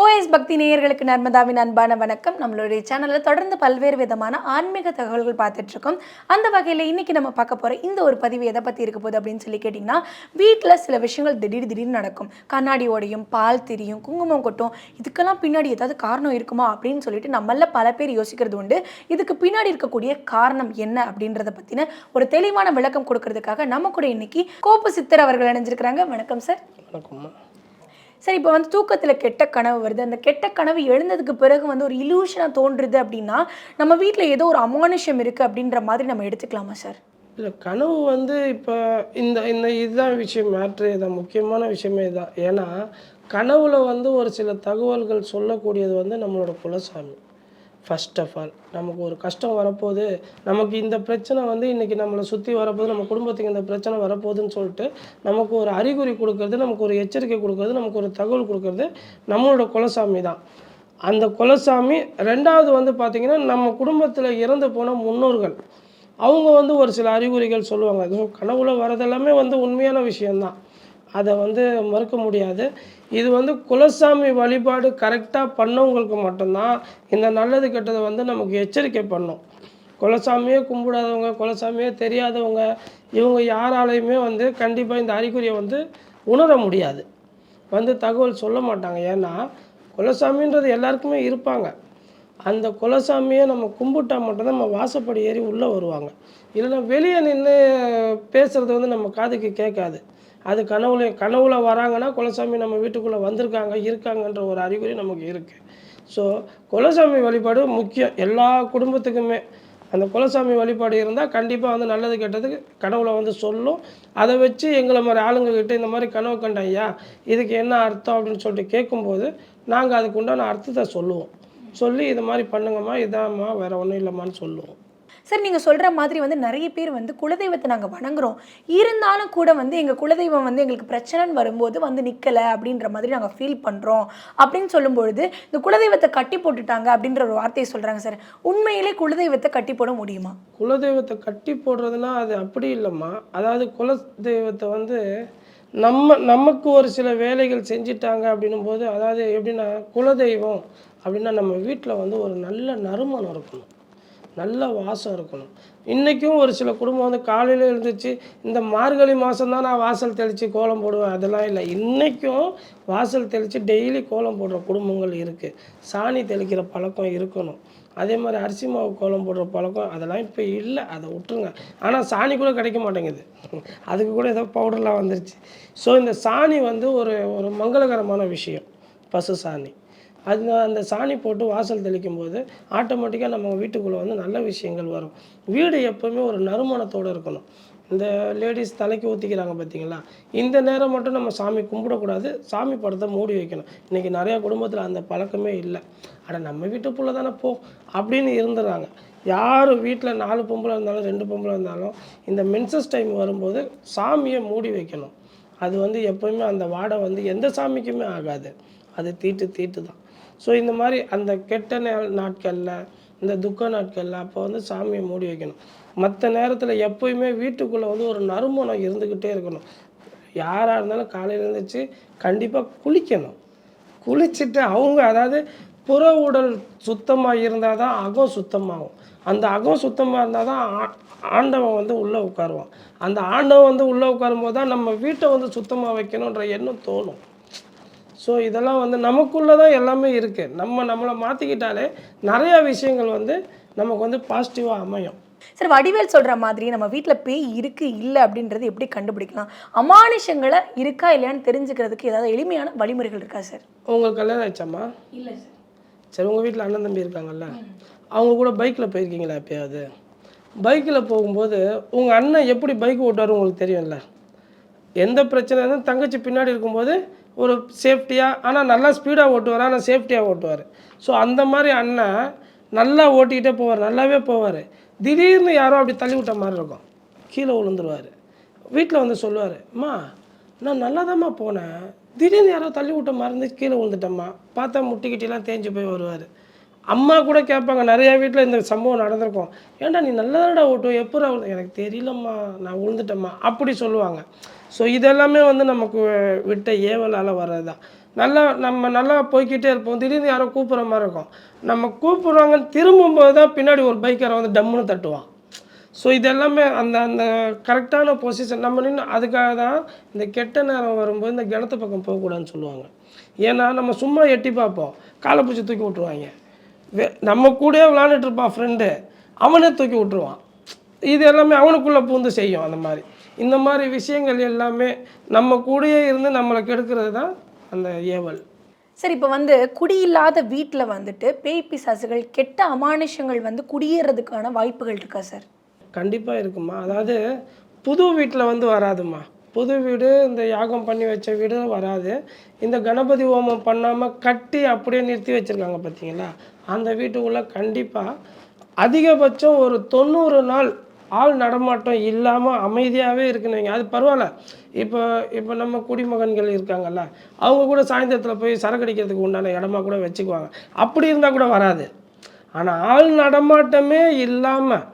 OS பக்தி நேயர்களுக்கு நர்மதாவின் அன்பான வணக்கம். நம்மளுடைய சேனலில் தொடர்ந்து பல்வேறு விதமான ஆன்மீக தகவல்கள் பார்த்துட்ருக்கோம் அந்த வகையில் இன்னைக்கு நம்ம பார்க்க போகிற இந்த ஒரு பதிவு எதை பற்றி இருக்க போகுது அப்படின்னு சொல்லி கேட்டிங்கன்னா வீட்டில் சில விஷயங்கள் திடீர் திடீர்னு நடக்கும். கண்ணாடி ஓடையும் பால் திரியும் குங்குமம் கொட்டும். இதுக்கெல்லாம் பின்னாடி ஏதாவது காரணம் இருக்குமா அப்படின்னு சொல்லிட்டு நம்மள பல பேர் யோசிக்கிறது உண்டு. இதுக்கு பின்னாடி இருக்கக்கூடிய காரணம் என்ன அப்படின்றத பற்றின ஒரு தெளிவான விளக்கம் கொடுக்கறதுக்காக நம்ம கூட இன்னைக்கு கோப்பு சித்தர் அவர்கள் இணைஞ்சிருக்கிறாங்க. வணக்கம் சார். வணக்கம் சரி இப்போ வந்து தூக்கத்தில் கெட்ட கனவு வருது. அந்த கெட்ட கனவு எழுந்ததுக்கு பிறகு வந்து ஒரு இலூஷனாக தோன்றுது அப்படின்னா நம்ம வீட்டில் ஏதோ ஒரு அமானுஷம் இருக்குது அப்படின்ற மாதிரி நம்ம எடுத்துக்கலாமா சார் இல்லை கனவு வந்து இப்போ இந்த இந்த இதுதான் விஷயம் மேட்ரு இதான். முக்கியமான விஷயமே இதுதான் ஏன்னா கனவுல வந்து ஒரு சில தகவல்கள் சொல்லக்கூடியது வந்து நம்மளோட குலசாமி. ஃபர்ஸ்ட் ஆஃப் ஆல் நமக்கு ஒரு கஷ்டம் வரப்போகுது. நமக்கு இந்த பிரச்சனை வந்து இன்றைக்கி நம்மளை சுற்றி வரப்போகுது. நம்ம குடும்பத்துக்கு இந்த பிரச்சனை வரப்போகுதுன்னு சொல்லிட்டு நமக்கு ஒரு அறிகுறி கொடுக்கறது நமக்கு ஒரு எச்சரிக்கை கொடுக்கறது நமக்கு ஒரு தகவல் கொடுக்கறது நம்மளோட குலசாமி தான். அந்த குலசாமி ரெண்டாவது வந்து பார்த்திங்கன்னா நம்ம குடும்பத்தில் இறந்து போன முன்னோர்கள். அவங்க வந்து ஒரு சில அறிகுறிகள் சொல்லுவாங்க. அதுவும் கனவுல வரதெல்லாமே வந்து உண்மையான விஷயந்தான் அதை வந்து மறுக்க முடியாது. இது வந்து குலசாமி வழிபாடு கரெக்டாக பண்ணவங்களுக்கு மட்டும்தான் இந்த நல்லது கெட்டதை வந்து நமக்கு எச்சரிக்கை பண்ணும். குலசாமியே கும்பிடாதவங்க குலசாமியே தெரியாதவங்க இவங்க யாராலையுமே வந்து கண்டிப்பாக இந்த அறிகுறியை வந்து உணர முடியாது. வந்து தகவல் சொல்ல மாட்டாங்க. ஏன்னா குலசாமின்றது எல்லாருக்குமே இருப்பாங்க. அந்த குலசாமியை நம்ம கும்பிட்டா மட்டும்தான் நம்ம வாசப்படி ஏறி உள்ளே வருவாங்க. இல்லைன்னா வெளியே நின்று பேசுகிறது வந்து நம்ம காதுக்கு கேட்காது. அது கனவுல கனவுல வராங்கன்னா குலசாமி நம்ம வீட்டுக்குள்ளே வந்திருக்காங்க இருக்காங்கன்ற ஒரு அறிகுறி நமக்கு இருக்குது ஸோ குலசாமி வழிபாடு முக்கியம். எல்லா குடும்பத்துக்குமே அந்த குலசாமி வழிபாடு இருந்தால் கண்டிப்பாக வந்து நல்லது கெட்டதுக்கு கனவுல வந்து சொல்லும். அதை வச்சு எங்களை மாதிரி ஆளுங்கக்கிட்ட இந்த மாதிரி கனவு கண்டேன் ஐயா இதுக்கு என்ன அர்த்தம் அப்படின்னு சொல்லிட்டு கேட்கும்போது நாங்கள் அதுக்கு உண்டான அர்த்தத்தை சொல்லுவோம். சொல்லி இது மாதிரி பண்ணுங்கம்மா இதாம்மா வேறு ஒன்றும் இல்லைம்மான்னு சொல்லுவோம். சார் நீங்கள் சொல்கிற மாதிரி வந்து நிறைய பேர் வந்து குலதெய்வத்தை நாங்கள் வணங்குறோம். இருந்தாலும் கூட வந்து எங்கள் குலதெய்வம் வந்து எங்களுக்கு பிரச்சனைன்னு வரும்போது வந்து நிற்கலை அப்படின்ற மாதிரி நாங்கள் ஃபீல் பண்ணுறோம் அப்படின்னு சொல்லும்பொழுது இந்த குலதெய்வத்தை கட்டி போட்டுட்டாங்க அப்படின்ற ஒரு வார்த்தையை சொல்கிறாங்க சார். உண்மையிலே குலதெய்வத்தை கட்டி போட முடியுமா? குலதெய்வத்தை கட்டி போடுறதுனா அது அப்படி இல்லைம்மா. அதாவது குலதெய்வத்தை வந்து நம்ம நமக்கு ஒரு சில வேலைகள் செஞ்சிட்டாங்க அப்படின்னும் போது அதாவது எப்படின்னா குலதெய்வம் அப்படின்னா நம்ம வீட்டில் வந்து ஒரு நல்ல நறுமணம் இருக்கணும். நல்ல வாசம் இருக்கணும். இன்றைக்கும் ஒரு சில குடும்பம் வந்து காலையில் எழுந்துச்சு இந்த மார்கழி மாதம் தான் நான் வாசல் தெளித்து கோலம் போடுவேன். அதெல்லாம் இல்லை. இன்றைக்கும் வாசல் தெளித்து டெய்லி கோலம் போடுற குடும்பங்கள் இருக்குது சாணி தெளிக்கிற பழக்கம் இருக்கணும். அதே மாதிரி அரிசி மாவு கோலம் போடுற பழக்கம் அதெல்லாம் இப்போ இல்லை. அதை விட்டுருங்க. ஆனால் சாணி கூட கிடைக்க மாட்டேங்குது. அதுக்கு கூட ஏதோ பவுடர்லாம் வந்துருச்சு. ஸோ இந்த சாணி வந்து ஒரு ஒரு மங்களகரமான விஷயம். பசு சாணி. அது அந்த சாணி போட்டு வாசல் தெளிக்கும் போது ஆட்டோமேட்டிக்காக நம்ம வீட்டுக்குள்ளே வந்து நல்ல விஷயங்கள் வரும். வீடு எப்போவுமே ஒரு நறுமணத்தோடு இருக்கணும். இந்த லேடிஸ் தலைக்கு ஊற்றிக்கிறாங்க பார்த்தீங்களா இந்த நேரம் மட்டும் நம்ம சாமி கும்பிடக்கூடாது. சாமி படத்தை மூடி வைக்கணும். இன்றைக்கி நிறையா குடும்பத்தில் அந்த பழக்கமே இல்லை. ஆனால் நம்ம வீட்டுக்குள்ளே தானே போ அப்படின்னு இருந்துடுறாங்க யார் வீட்டில் நாலு பொம்பளை இருந்தாலும் ரெண்டு பொம்பளை இருந்தாலும் இந்த மென்சஸ் டைம் வரும்போது சாமியை மூடி வைக்கணும். அது வந்து எப்போயுமே அந்த வாடை வந்து எந்த சாமிக்குமே ஆகாது. அது தீட்டு தீட்டு தான் ஸோ இந்த மாதிரி அந்த கெட்ட நே நாட்களில் இந்த துக்க நாட்களில் அப்போ வந்து சாமியை மூடி வைக்கணும். மற்ற நேரத்தில் எப்போயுமே வீட்டுக்குள்ளே வந்து ஒரு நறுமணம் இருந்துக்கிட்டே இருக்கணும். யாராக இருந்தாலும் காலையில் இருந்துச்சு கண்டிப்பாக குளிக்கணும். குளிச்சுட்டு அவங்க அதாவது புற உடல் சுத்தமாக இருந்தால் தான் அகம் சுத்தமாகும். அந்த அகம் சுத்தமாக இருந்தால் தான் ஆ- ஆண்டவன் வந்து உள்ளே உட்காருவான். அந்த ஆண்டவன் வந்து உள்ளே உட்காரும்போது தான் நம்ம வீட்டை வந்து சுத்தமாக வைக்கணுன்ற எண்ணம் தோணும். ஸோ இதெல்லாம் வந்து நமக்குள்ளே தான் எல்லாமே இருக்குது நம்ம நம்மளை மாற்றிக்கிட்டாலே நிறையா விஷயங்கள் வந்து நமக்கு வந்து பாசிட்டிவாக அமையும். சார் வடிவேல் சொல்கிற மாதிரி நம்ம வீட்டில் பேய் இருக்கு இல்லை அப்படின்றது எப்படி கண்டுபிடிக்கலாம்? அமானுஷங்களை இருக்கா இல்லையான்னு தெரிஞ்சுக்கிறதுக்கு ஏதாவது எளிமையான வழிமுறைகள் இருக்கா சார்? உங்களுக்கு கல்யாணம் ஆயிடுச்சாம்மா? இல்லை சார். சரி உங்கள் வீட்டில் அண்ணன் தம்பி இருக்காங்கல்ல? அவங்க கூட பைக்கில் போயிருக்கீங்களா எப்பயாவது? பைக்கில் போகும்போது உங்கள் அண்ணன் எப்படி பைக் ஓட்டுவார் உங்களுக்கு தெரியும்ல? எந்த பிரச்சனை இருந்தாலும் தங்கச்சி பின்னாடி இருக்கும்போது ஒரு சேஃப்டியாக ஆனால் நல்லா ஸ்பீடாக ஓட்டுவார் ஆனால் சேஃப்டியாக ஓட்டுவார். ஸோ அந்த மாதிரி அண்ணன் நல்லா ஓட்டிக்கிட்டே போவார் நல்லாவே போவார். திடீர்னு யாரோ அப்படி தள்ளி விட்ட மாதிரி இருக்கும். கீழே விழுந்துருவார். வீட்டில் வந்து சொல்லுவார் அம்மா நான் நல்லா போனேன். திடீர்னு யாரோ தள்ளி விட்ட மாதிரி இருந்து கீழே விழுந்துட்டம்மா. பார்த்தா முட்டிக்கிட்டிலாம் தேஞ்சு போய் வருவார். அம்மா கூட கேட்பாங்க நிறையா வீட்டில் இந்த சம்பவம் நடந்திருக்கும். ஏன்டா நீ நல்லதாடா ஓட்டும் எப்போ எனக்கு தெரியலம்மா நான் விழுந்துட்டேம்மா. அப்படி சொல்லுவாங்க. ஸோ இதெல்லாமே வந்து நமக்கு விட்ட ஏவலால் வர்றது தான் நல்லா நம்ம நல்லா போய்கிட்டே இருப்போம். திடீர்னு யாரோ கூப்பிட்ற மாதிரி இருக்கும். நம்ம கூப்பிட்றாங்கன்னு திரும்பும்போது தான் பின்னாடி ஒரு பைக்கரை வந்து டம்முன்னு தட்டுவான். ஸோ இதெல்லாமே அந்த அந்த கரெக்டான பொசிஷன் நம்ம நின்று அதுக்காக தான் இந்த கெட்ட நேரம் வரும்போது இந்த கிணத்து பக்கம் போகக்கூடாதுன்னு சொல்லுவாங்க. ஏன்னா நம்ம சும்மா எட்டி பார்ப்போம். காலை பிடிச்சி தூக்கி விட்ருவாங்க வே- நம்ம கூடயே விளாண்டுட்டு இருப்பான் ஃப்ரெண்டு அவனே தூக்கி விட்ருவான் இது எல்லாமே அவனுக்குள்ளே பூந்து செய்யும் அந்த மாதிரி. இந்த மாதிரி விஷயங்கள் எல்லாமே நம்ம கூடயே இருந்து நம்மளை கெடுக்கிறது தான் அந்த ஏவல். சார் இப்போ வந்து குடியில்லாத வீட்டில் வந்துட்டு பேய் பிசாசுகள் கெட்ட அமானுஷங்கள் வந்து குடியேறதுக்கான வாய்ப்புகள் இருக்கா சார்? கண்டிப்பாக இருக்குமா. அதாவது புது வீட்டில் வந்து வராதுமா. புது வீடு இந்த யாகம் பண்ணி வச்ச வீடு வராது. இந்த கணபதி ஹோமம் பண்ணாமல் கட்டி அப்படியே நிறுத்தி வச்சுருக்காங்க பார்த்தீங்களா அந்த வீட்டுக்குள்ளே கண்டிப்பாக அதிகபட்சம் ஒரு தொண்ணூறு நாள் ஆள் நடமாட்டம் இல்லாமல் அமைதியாகவே இருக்குன்னு அது பரவாயில்ல. இப்போ இப்போ நம்ம குடிமகன்கள் இருக்காங்கல்ல அவங்க கூட சாயந்தரத்தில் போய் சரக்கு அடிக்கிறதுக்கு உண்டான இடமா கூட வச்சுக்குவாங்க. அப்படி இருந்தால் கூட வராது. ஆனால் ஆள் நடமாட்டமே இல்லாமல்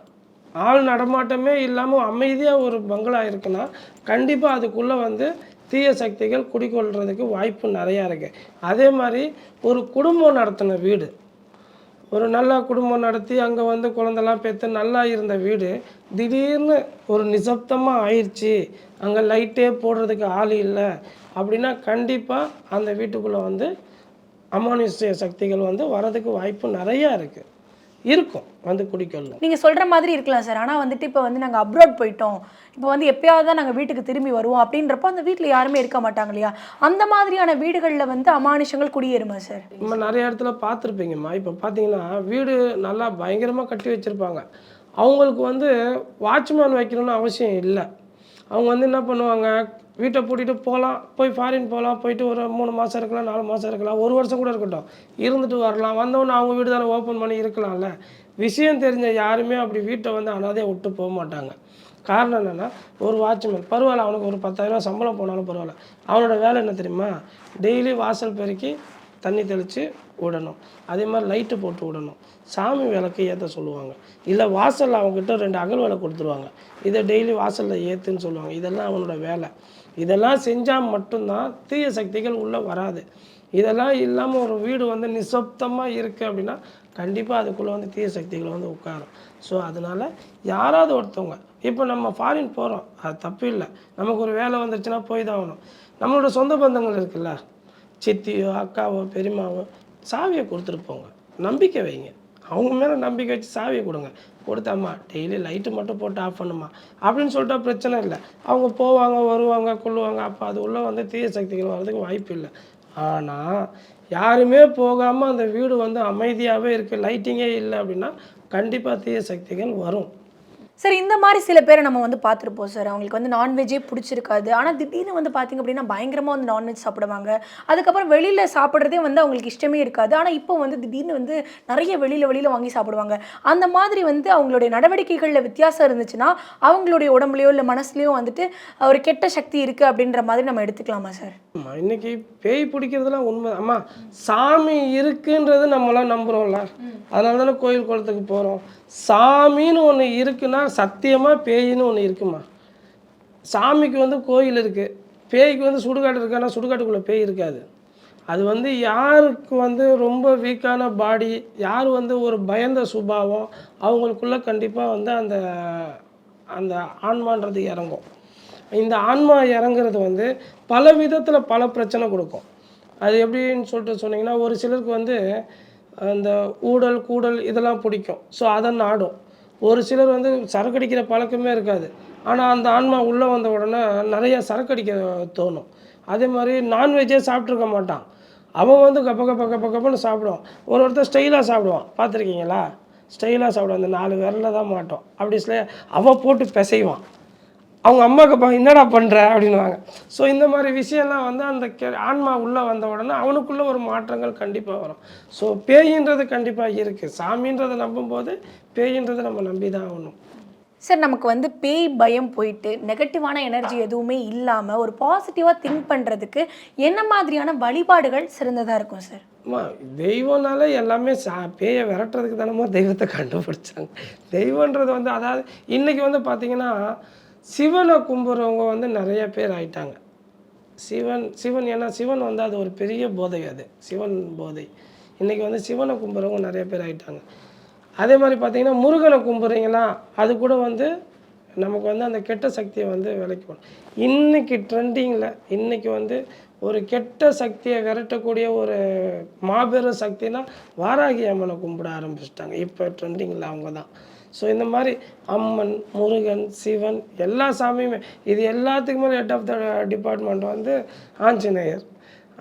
ஆள் நடமாட்டமே இல்லாமல் அமைதியாக ஒரு பங்களா இருக்குன்னா கண்டிப்பாக அதுக்குள்ளே வந்து தீய சக்திகள் குடிக்கொள்றதுக்கு வாய்ப்பு நிறையா இருக்குது அதே மாதிரி ஒரு குடும்பம் நடத்தின வீடு ஒரு நல்ல குடும்பம் நடத்தி அங்கே வந்து குழந்தெல்லாம் பெற்று நல்லா இருந்த வீடு திடீர்னு ஒரு நிசப்தமாக ஆயிடுச்சு. அங்கே லைட்டே போடுறதுக்கு ஆள் இல்லை. அப்படின்னா கண்டிப்பாக அந்த வீட்டுக்குள்ளே வந்து அமானுஷ்ய சக்திகள் வந்து வரதுக்கு வாய்ப்பு நிறையா இருக்குது இருக்கும் வந்து குடிக்கொள்ளும். நீங்கள் சொல்கிற மாதிரி இருக்கலாம் சார். ஆனால் வந்துட்டு இப்போ வந்து நாங்கள் அப்ராட் போயிட்டோம். இப்போ வந்து எப்பயாவது தான் நாங்கள் வீட்டுக்கு திரும்பி வருவோம். அப்படின்றப்போ அந்த வீட்டில் யாருமே இருக்க மாட்டாங்க இல்லையா? அந்த மாதிரியான வீடுகளில் வந்து அமானுஷங்கள் குடியேறுமா சார்? நம்ம நிறைய இடத்துல பார்த்துருப்பீங்கம்மா. இப்போ பார்த்தீங்கன்னா வீடு நல்லா பயங்கரமாக கட்டி வச்சுருப்பாங்க. அவங்களுக்கு வந்து வாட்ச்மேன் வைக்கணும்னு அவசியம் இல்லை. அவங்க வந்து என்ன பண்ணுவாங்க? வீட்டை பூட்டிட்டு போகலாம் போய் ஃபாரின் போகலாம் போயிட்டு ஒரு மூணு மாதம் இருக்கலாம் நாலு மாதம் இருக்கலாம் ஒரு வருஷம் கூட இருக்கட்டும். இருந்துட்டு வரலாம் வந்தவொன்னே அவங்க வீடு தானே ஓப்பன் பண்ணி இருக்கலாம்ல? விஷயம் தெரிஞ்ச யாருமே அப்படி வீட்டை வந்து அனாதையாக விட்டு போக மாட்டாங்க. காரணம் என்னென்னா ஒரு வாட்ச்மேன் பரவாயில்ல அவனுக்கு ஒரு பத்தாயிரரூவா சம்பளம் போனாலும் பரவாயில்ல. அவனோட வேலை என்ன தெரியுமா? டெய்லி வாசல் பெருக்கி தண்ணி தெளித்து விடணும். அதே மாதிரி லைட்டு போட்டு விடணும். சாமி விளக்கு ஏற்ற சொல்லுவாங்க. இல்லை வாசலில் அவங்ககிட்ட ரெண்டு அகல் விளக்கு கொடுத்துருவாங்க. இதை டெய்லி வாசலில் ஏற்றுன்னு சொல்லுவாங்க. இதெல்லாம் அவனோட வேலை. இதெல்லாம் செஞ்சால் மட்டும்தான் தீய சக்திகள் உள்ளே வராது. இதெல்லாம் இல்லாமல் ஒரு வீடு வந்து நிசப்தமாக இருக்குது அப்படின்னா கண்டிப்பாக அதுக்குள்ளே வந்து தீய சக்திகள் வந்து உட்காரும். ஸோ அதனால் யாராவது ஒருத்தவங்க இப்போ நம்ம ஃபாரின் போகிறோம் அது தப்பு இல்லை. நமக்கு ஒரு வேலை வந்துருச்சுன்னா போய் தான் ஆகணும். நம்மளோட சொந்த பந்தங்கள் இருக்குல்ல சித்தியோ அக்காவோ பெரியம்மாவோ சாவியை கொடுத்துட்டு போங்க. நம்பிக்கை வைங்க. அவங்க மேலே நம்பிக்கை வச்சு சாவியை கொடுங்க. கொடுத்தாம்மா டெய்லி லைட்டு மட்டும் போட்டு ஆஃப் பண்ணுமா அப்படின்னு சொல்லிட்டா பிரச்சனை இல்லை. அவங்க போவாங்க வருவாங்க கொள்ளுவாங்க. அப்போ அது உள்ளே வந்து தீய சக்திகள் வர்றதுக்கு வாய்ப்பு இல்லை. ஆனால் யாருமே போகாமல் அந்த வீடு வந்து அமைதியாகவே இருக்குது லைட்டிங்கே இல்லை அப்படின்னா கண்டிப்பாக தீய சக்திகள் வரும். சார் இந்த மாதிரி சில பேரை நம்ம வந்து பார்த்துருப்போம் சார். அவங்களுக்கு வந்து நான்வெஜ்ஜே பிடிச்சிருக்காது. ஆனால் திடீர்னு வந்து பார்த்திங்க அப்படின்னா பயங்கரமாக வந்து நான்வெஜ் சாப்பிடுவாங்க. அதுக்கப்புறம் வெளியில் சாப்பிட்றதே வந்து அவங்களுக்கு இஷ்டமே இருக்காது. ஆனால் இப்போ வந்து திடீர்னு வந்து நிறைய வெளியில் வெளியில் வாங்கி சாப்பிடுவாங்க. அந்த மாதிரி வந்து அவங்களுடைய நடவடிக்கைகளில் வித்தியாசம் இருந்துச்சுன்னா அவங்களுடைய உடம்புலையோ இல்லை மனசுலையோ வந்துட்டு ஒரு கெட்ட சக்தி இருக்குது அப்படின்ற மாதிரி நம்ம எடுத்துக்கலாமா சார்? இன்னைக்கு பேய் பிடிக்கிறதுலாம் உண்மை அம்மா சாமி இருக்குன்றது நம்மளாம் நம்புகிறோம்ல அதனால தானே கோயில் குளத்துக்கு போகிறோம் சாமின்னு ஒன்று இருக்குன்னா சத்தியமாக பேயின்னு ஒன்று இருக்குமா? சாமிக்கு வந்து கோயில் இருக்குது பேய்க்கு வந்து சுடுகாடு இருக்கானா சுடுகாட்டுக்குள்ளே பேய் இருக்காது. அது வந்து யாருக்கு வந்து ரொம்ப வீக்கான பாடி யார் வந்து ஒரு பயந்த சுபாவம் அவங்களுக்குள்ளே கண்டிப்பாக வந்து அந்த அந்த ஆன்மான்றது இறங்கும். இந்த ஆன்மா இறங்குறது வந்து பல விதத்தில் பல பிரச்சனை கொடுக்கும். அது எப்படின்னு சொல்லிட்டு சொன்னீங்கன்னா ஒரு சிலருக்கு வந்து அந்த ஊடல் கூடல் இதெல்லாம் பிடிக்கும். ஸோ அதை நாடும். ஒரு சிலர் வந்து சரக்கு அடிக்கிற பழக்கமே இருக்காது. ஆனால் அந்த ஆன்மா உள்ளே வந்த உடனே நிறையா சரக்கு அடிக்க தோணும். அதே மாதிரி நான்வெஜ்ஜே சாப்பிட்ருக்க மாட்டான். அவன் வந்து கப்ப கப்ப கப்ப கப்பன்னு சாப்பிடுவான். ஒரு ஒருத்தர் ஸ்டைலாக சாப்பிடுவான். பார்த்துருக்கீங்களா? ஸ்டைலாக சாப்பிடுவான். அந்த நாலு விரலில் தான் மாட்டோம். அப்படி சில அவன் போட்டு பிசைவான். அவங்க அம்மா அப்பா என்னடா பண்ணுற அப்படின்னுவாங்க. ஸோ இந்த மாதிரி விஷயம்லாம் வந்து அந்த கெ ஆன்மா உள்ளே வந்த உடனே அவனுக்குள்ள ஒரு மாற்றங்கள் கண்டிப்பாக வரும். ஸோ பேயின்றது கண்டிப்பாக இருக்குது சாமின்றதை நம்பும்போது பேயின்றதை நம்ம நம்பி தான் ஆகணும். சார் நமக்கு வந்து பேய் பயம் போயிட்டு நெகட்டிவான எனர்ஜி எதுவுமே இல்லாமல் ஒரு பாசிட்டிவாக திங்க் பண்ணுறதுக்கு என்ன மாதிரியான வழிபாடுகள் சிறந்ததாக இருக்கும் சார்? தெய்வம்னால எல்லாமே சா பேயை விரட்டுறதுக்கு தானமோ தெய்வத்தை கண்டுபிடிச்சாங்க. தெய்வன்றது வந்து அதாவது இன்றைக்கி வந்து பார்த்திங்கன்னா சிவனை கும்பிட்றவங்க வந்து நிறைய பேர் ஆயிட்டாங்க. சிவன் சிவன் ஏன்னா சிவன் வந்து அது ஒரு பெரிய போதை அது. சிவன் போதை. இன்றைக்கி வந்து சிவனை கும்பிட்றவங்க நிறைய பேர் ஆயிட்டாங்க. அதே மாதிரி பார்த்தீங்கன்னா முருகனை கும்பிட்றீங்களா அது கூட வந்து நமக்கு வந்து அந்த கெட்ட சக்தியை வந்து விலைக்கு போகணும் இன்றைக்கி ட்ரெண்டிங்கில் இன்றைக்கி வந்து ஒரு கெட்ட சக்தியை விரட்டக்கூடிய ஒரு மாபெரும் சக்தினா வாராகி அம்மனை கும்பிட ஆரம்பிச்சிட்டாங்க. இப்போ ட்ரெண்டிங்கில் அவங்க தான் ஸோ இந்த மாதிரி அம்மன் முருகன் சிவன் எல்லா சாமியுமே இது எல்லாத்துக்குமே ஹெட் ஆஃப் த டிபார்ட்மெண்ட் வந்து ஆஞ்சநேயர்.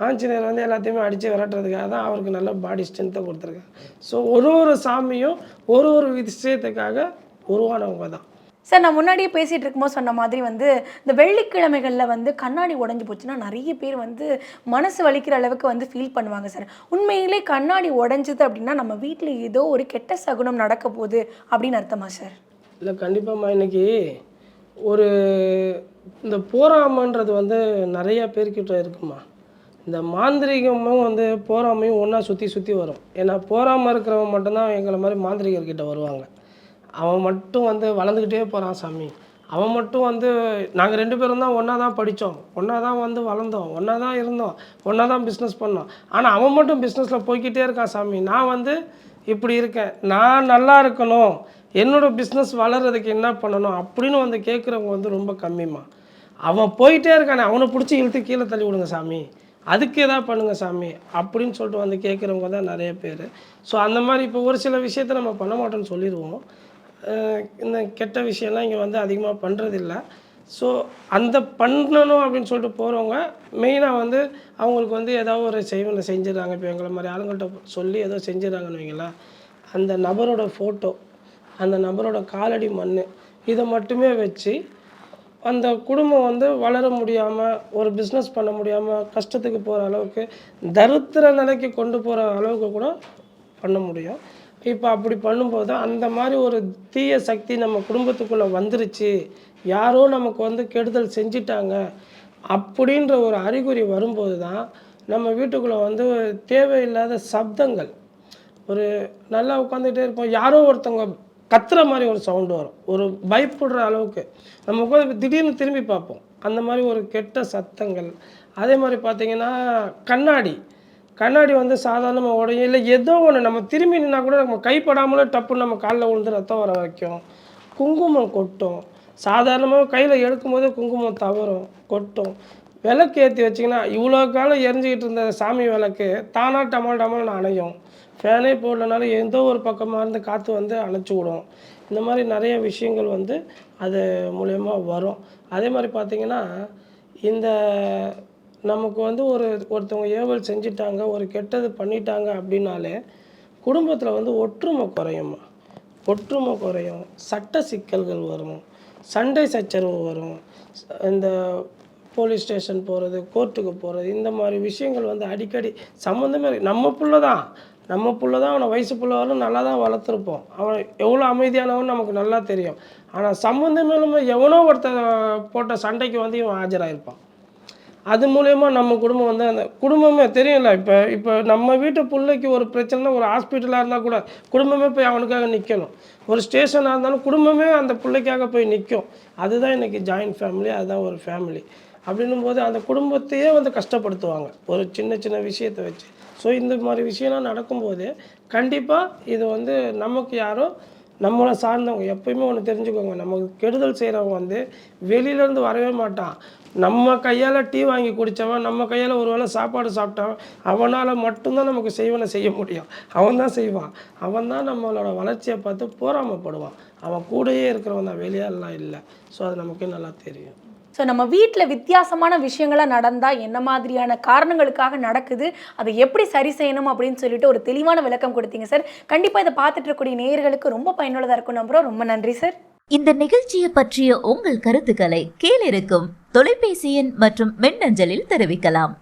ஆஞ்சநேயர் வந்து எல்லாத்தையுமே அடித்து விரட்டுறதுக்காக தான் அவருக்கு நல்ல பாடி ஸ்ட்ரென்த்தை கொடுத்துருக்காங்க. ஸோ ஒரு ஒரு சாமியும் ஒரு ஒரு விஷயத்துக்காக உருவானவங்க தான். சார் நான் முன்னாடியே பேசிகிட்டு இருக்கும்போது சொன்ன மாதிரி வந்து இந்த வெள்ளிக்கிழமைகளில் வந்து கண்ணாடி உடஞ்சி போச்சுன்னா நிறைய பேர் வந்து மனசு வலிக்கிற அளவுக்கு வந்து ஃபீல் பண்ணுவாங்க சார். உண்மையிலே கண்ணாடி உடஞ்சிது அப்படின்னா நம்ம வீட்டில் ஏதோ ஒரு கெட்ட சகுனம் நடக்க போகுது அப்படின்னு அர்த்தமா சார்? இல்லை கண்டிப்பாம்மா. இன்னைக்கு ஒரு இந்த போராமன்றது வந்து நிறைய பேர்கிட்ட இருக்குமா இந்த மாந்திரிகமும் வந்து போராமையும் ஒன்றா சுற்றி சுற்றி வரும். ஏன்னா போராமல் இருக்கிறவங்க மட்டும்தான் எங்களை மாதிரி மாந்திரிகர்கிட்ட வருவாங்க. அவன் மட்டும் வந்து வளர்ந்துக்கிட்டே போகிறான் சாமி. அவன் மட்டும் வந்து நாங்கள் ரெண்டு பேரும் தான் ஒன்றா தான் படித்தோம் ஒன்றா தான் வந்து வளர்ந்தோம். ஒன்றா தான் இருந்தோம். ஒன்றா தான் பிஸ்னஸ் பண்ணோம். ஆனால் அவன் மட்டும் பிஸ்னஸில் போய்கிட்டே இருக்கான் சாமி. நான் வந்து இப்படி இருக்கேன். நான் நல்லா இருக்கணும். என்னோட பிஸ்னஸ் வளர்கிறதுக்கு என்ன பண்ணணும் அப்படின்னு வந்து கேட்குறவங்க வந்து ரொம்ப கம்மிம்மா. அவன் போயிட்டே இருக்கானே. அவனை பிடிச்சி இழுத்து கீழே தள்ளி விடுங்க சாமி. அதுக்கு எதாவது பண்ணுங்கள் சாமி அப்படின்னு சொல்லிட்டு வந்து கேட்குறவங்க தான் நிறைய பேர். ஸோ அந்த மாதிரி இப்போ ஒரு சில விஷயத்த நம்ம பண்ண மாட்டோம்னு சொல்லிடுவோம். இந்த கெட்ட விஷயம்லாம் இங்கே வந்து அதிகமாக பண்ணுறதில்ல ஸோ அந்த பண்ணணும் அப்படின்னு சொல்லிட்டு போகிறவங்க மெயினாக வந்து அவங்களுக்கு வந்து ஏதாவது ஒரு செய்வனை செஞ்சிடறாங்க. இப்போ எங்களை மாதிரி ஆளுங்கள்கிட்ட சொல்லி ஏதோ செஞ்சிடறாங்கன்னு வைங்களேன் அந்த நபரோட ஃபோட்டோ அந்த நபரோட காலடி மண் இதை மட்டுமே வச்சு அந்த குடும்பம் வந்து வளர முடியாமல் ஒரு பிஸ்னஸ் பண்ண முடியாமல் கஷ்டத்துக்கு போகிற அளவுக்கு தரித்திர நிலைக்கு கொண்டு போகிற அளவுக்கு கூட பண்ண முடியும். இப்போ அப்படி பண்ணும்போது அந்த மாதிரி ஒரு தீய சக்தி நம்ம குடும்பத்துக்குள்ளே வந்துருச்சு. யாரோ நமக்கு வந்து கெடுதல் செஞ்சிட்டாங்க. அப்படின்ற ஒரு அறிகுறி வரும்போது தான் நம்ம வீட்டுக்குள்ளே வந்து தேவையில்லாத சப்தங்கள். ஒரு நல்லா உட்காந்துட்டே இருப்போம். யாரோ ஒருத்தவங்க கத்துற மாதிரி ஒரு சவுண்டு வரும். ஒரு பயப்படுற அளவுக்கு. நம்ம உட்காந்து திடீர்னு திரும்பி பார்ப்போம். அந்த மாதிரி ஒரு கெட்ட சத்தங்கள். அதே மாதிரி பார்த்தீங்கன்னா கண்ணாடி. கண்ணாடி வந்து சாதாரணமாக உடையும். இல்லை ஏதோ ஒன்று நம்ம திரும்பி நின்னா கூட நம்ம கைப்படாமலே டப்புன்னு நம்ம காலில் விழுந்து ரத்தம் வர வைக்கும். குங்குமம் கொட்டும். சாதாரணமாக கையில் எடுக்கும்போது குங்குமம் தவறும் கொட்டும். விளக்கு ஏற்றி வச்சிங்கன்னா இவ்வளோ காலம் எரிஞ்சிக்கிட்டு இருந்த சாமி விளக்கு தானாக டமால் டமால்னு அணையும். ஃபேனே போடலனாலும் ஏதோ ஒரு பக்கமாக இருந்து காற்று வந்து அணைச்சி விடும். இந்த மாதிரி நிறைய விஷயங்கள் வந்து அது மூலயமா வரும். அதே மாதிரி பார்த்திங்கன்னா இந்த நமக்கு வந்து ஒரு ஒருத்தவங்க ஏவல் செஞ்சிட்டாங்க ஒரு கெட்டது பண்ணிட்டாங்க அப்படின்னாலே குடும்பத்தில் வந்து ஒற்றுமை குறையுமா ஒற்றுமை குறையும். சட்ட சிக்கல்கள் வரும். சண்டை சச்சரவு வரும். இந்த போலீஸ் ஸ்டேஷன் போகிறது கோர்ட்டுக்கு போகிறது இந்த மாதிரி விஷயங்கள் வந்து அடிக்கடி சம்மந்தமே நம்ம புள்ள தான் நம்ம புள்ள தான் அவனை வயசு புள்ள வரலும் நல்லா தான் வளர்த்துருப்போம். அவன் எவ்வளோ அமைதியானவன் நமக்கு நல்லா தெரியும். ஆனால் சம்மந்தமே இல்லாமல் எவனோ ஒருத்தன் போட்ட சண்டைக்கு வந்து இவன் ஆஜராயிருப்பான். அது மூலயமா நம்ம குடும்பம் வந்து அந்த குடும்பமே தெரியல. இப்போ இப்போ நம்ம வீட்டு பிள்ளைக்கு ஒரு பிரச்சனைனா ஒரு ஹாஸ்பிட்டலாக இருந்தால் கூட குடும்பமே போய் அவனுக்காக நிற்கணும் ஒரு ஸ்டேஷனாக இருந்தாலும் குடும்பமே அந்த பிள்ளைக்காக போய் நிற்கும் அதுதான் இன்றைக்கி ஜாயின்ட் ஃபேமிலி அதுதான் ஒரு ஃபேமிலி அப்படின்னும் போது அந்த குடும்பத்தையே வந்து கஷ்டப்படுத்துவாங்க. ஒரு சின்ன சின்ன விஷயத்தை வச்சு. ஸோ இந்த மாதிரி விஷயம்லாம் நடக்கும்போது கண்டிப்பாக இது வந்து நமக்கு யாரும் நம்மளை சார்ந்தவங்க எப்பயுமே ஒன்று தெரிஞ்சுக்கோங்க. நமக்கு கெடுதல் செய்கிறவங்க வந்து வெளியிலேருந்து வரவே மாட்டான். நம்ம கையால் டீ வாங்கி குடித்தவன் நம்ம கையால் ஒரு வேளை சாப்பாடு சாப்பிட்டவன் அவனால் மட்டும்தான் நமக்கு செய்வனை செய்ய முடியும். அவன் தான் செய்வான். அவன் தான் நம்மளோட வளர்ச்சியை பார்த்து போராமப்படுவான். அவன் கூடயே இருக்கிறவன் தான். வெளியாலாம் இல்லை. ஸோ அது நமக்கே நல்லா தெரியும். ஸோ நம்ம வீட்டில் வித்தியாசமான விஷயங்களாக நடந்தால் என்ன மாதிரியான காரணங்களுக்காக நடக்குது அதை எப்படி சரி செய்யணும் அப்படின்னு சொல்லிட்டு ஒரு தெளிவான விளக்கம் கொடுத்தீங்க சார் கண்டிப்பாக இதை பார்த்துட்டு இருக்கக்கூடிய நேயர்களுக்கு ரொம்ப பயனுள்ளதாக இருக்கும் நம்புகிறோம் ரொம்ப நன்றி சார் இந்த நிகழ்ச்சியை பற்றிய உங்கள் கருத்துக்களை கீழிருக்கும் தொலைபேசி எண் மற்றும் மின்னஞ்சலில் தெரிவிக்கலாம்.